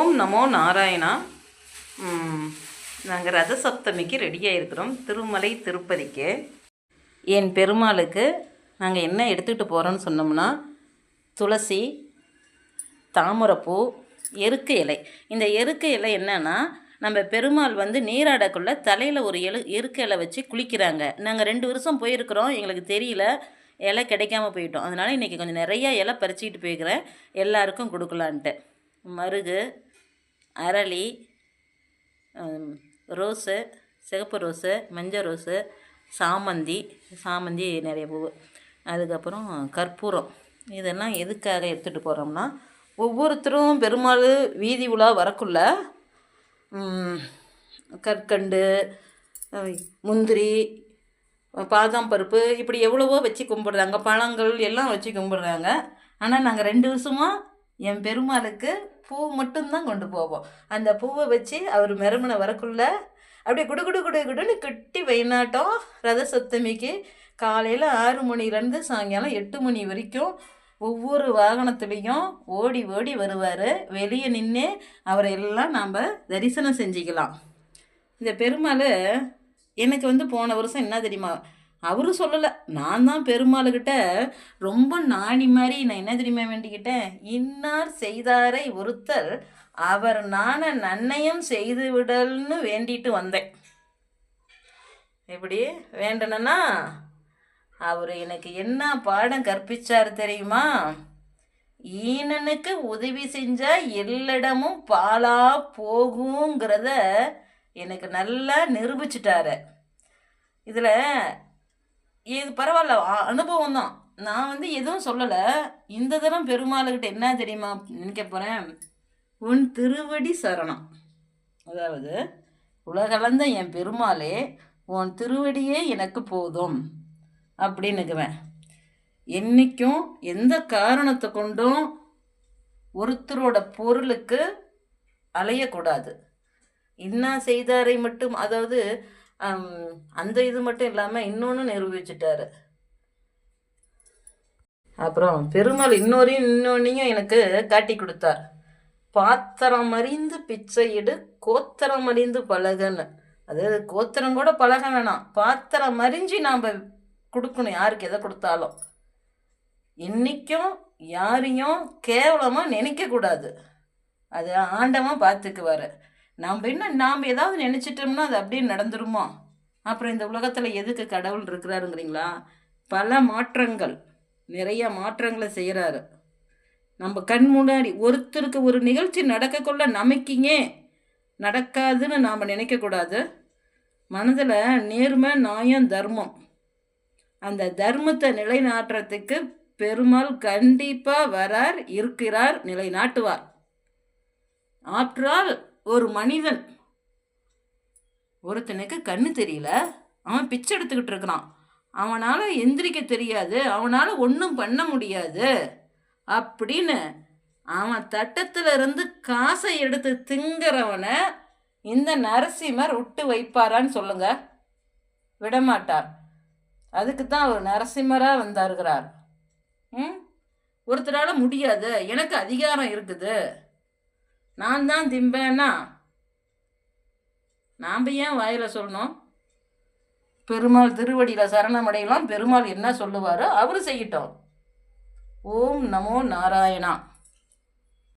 ஓம் நமோ நாராயணா. நாங்கள் ரத சப்தமிக்கு ரெடியாக இருக்கிறோம் திருமலை திருப்பதிக்கு. என் பெருமாளுக்கு நாங்கள் என்ன எடுத்துக்கிட்டு போகிறோன்னு சொன்னோம்னா துளசி தாமரைப்பூ எருக்கு இலை. இந்த எருக்கு இலை என்னென்னா நம்ம பெருமாள் வந்து நீராடக்குள்ள தலையில் ஒரு எழு எருக்கு இலை வச்சு குளிக்கிறாங்க. நாங்கள் ரெண்டு வருஷம் போயிருக்கிறோம். எங்களுக்கு தெரியல இலை கிடைக்காம போயிட்டோம். அதனால் இன்றைக்கி கொஞ்சம் நிறையா இலை பறிச்சுக்கிட்டு போய்க்கிறேன் எல்லாருக்கும் கொடுக்கலான்ட்டு. மருகு அரளி ரோஸு சிகப்பு ரோஸு மஞ்சள் ரோஸு சாமந்தி சாமந்தி நிறைய பூ. அதுக்கப்புறம் கற்பூரம். இதெல்லாம் எதுக்காக எடுத்துகிட்டு போகிறோம்னா ஒவ்வொருத்தரும் பெருமாள் வீதி உலா வரக்குள்ள கற்கண்டு முந்திரி பாதாம் பருப்பு இப்படி எவ்வளவோ வச்சு கும்பிடுறாங்க பழங்கள் எல்லாம் வச்சு கும்பிடுறாங்க. ஆனால் நாங்கள் ரெண்டு வருஷமாக என் பெருமாளுக்கு பூ மட்டும்தான் கொண்டு போவோம். அந்த பூவை வச்சு அவர் மெருமனை வரக்குள்ள அப்படியே குடு குடு குடு குடுன்னு கட்டி வைநாட்டம் ரத சப்தமிக்கு காலையில் ஆறு மணிலேருந்து சாயங்காலம் எட்டு மணி வரைக்கும் ஒவ்வொரு வாகனத்துலேயும் ஓடி ஓடி வருவார். வெளியே நின்று அவரை எல்லாம் நாம் தரிசனம் செஞ்சுக்கலாம். இந்த பெருமாள் எனக்கு வந்து போன வருஷம் என்ன தெரியுமா? அவரும் சொல்லலை. நான் தான் பெருமாளுக்கிட்ட ரொம்ப நாணி மாதிரி நான் என்ன தெரியுமா வேண்டிக்கிட்டேன்? இன்னார் செய்தாரை ஒருத்தர் அவர் நான நன்னயம் செய்து விடல்னு வேண்டிட்டு வந்தேன். எப்படி? வேண்டனா அவர் எனக்கு என்ன பாடம் கற்பிச்சார் தெரியுமா? ஈனனுக்கு உதவி செஞ்சா எல்லிடமும் பாலா போகுங்கிறத எனக்கு நல்லா நிரூபிச்சிட்டாரு. இதில் இது பரவாயில்ல. அனுபவம் தான் நான் வந்து எதுவும் சொல்லலை. இந்த தரம் பெருமாளுக்கிட்ட என்ன தெரியுமா நினைக்க போகிறேன் உன் திருவடி சரணம். அதாவது உலகளந்த என் பெருமாளே உன் திருவடியே எனக்கு போதும் அப்படின்னுக்குவேன். என்றைக்கும் எந்த காரணத்தை கொண்டும் ஒருத்தரோட பொருளுக்கு அலையக்கூடாது. இன்னா செய்தாரை மட்டும் அதாவது அந்த இது மட்டும் இல்லாமல் இன்னொன்று நிரூபிச்சிட்டாரு அப்புறம் பெருமாள் இன்னொரையும் இன்னொன்னையும் எனக்கு காட்டி கொடுத்தார். பாத்திரம் அறிந்து பிச்சையிடு கோத்திரம் அறிந்து பழகன்னு. அதாவது கோத்திரம் கூட பழக வேணாம். பாத்திரம் அறிஞ்சு நாம் கொடுக்கணும் யாருக்கு எதை கொடுத்தாலும். இன்றைக்கும் யாரையும் கேவலமாக நினைக்கக்கூடாது. அது ஆண்டவன் பார்த்துக்குவாரு. நாம் என்ன நாம் ஏதாவது நினச்சிட்டோம்னா அது அப்படியே நடந்துருமா? அப்புறம் இந்த உலகத்தில் எதுக்கு கடவுள் இருக்கிறாருங்கிறீங்களா? பல மாற்றங்கள். நிறைய மாற்றங்களை செய்கிறாரு நம்ம கண் முன்னாடி ஒருத்தருக்கு ஒரு நிகழ்ச்சி நடக்கக்குள்ள நமக்கிங்க நடக்காதுன்னு நாம் நினைக்கக்கூடாது. மனதில் நேர்மை நியாயம் தர்மம். அந்த தர்மத்தை நிலைநாட்டுறதுக்கு பெருமாள் கண்டிப்பாக வரார் இருக்கிறார் நிலைநாட்டுவார். ஆற்றால் ஒரு மனிதன். ஒருத்தனுக்கு கண்ணு தெரியல. அவன் பிச்சை எடுத்துக்கிட்டு இருக்கிறான். அவனால் எந்திரிக்க தெரியாது. அவனால் ஒன்றும் பண்ண முடியாது. அப்படின்னு அவன் தட்டத்தில் இருந்து காசை எடுத்து திங்கிறவனை இந்த நரசிம்மர் விட்டு வைப்பாரான்னு சொல்லுங்க. விடமாட்டார். அதுக்கு தான் அவர் நரசிம்மராக வந்தாருகிறார் ம்? ஒருத்தரால் முடியாது. எனக்கு அதிகாரம் இருக்குது. நான் தான் திம்பேன்னா நாம் ஏன் வாயில் சொல்லணும்? பெருமாள் திருவடியில் சரணமடையலாம் பெருமாள் என்ன சொல்லுவாரோ அவர் செய்யட்டும். ஓம் நமோ நாராயணா.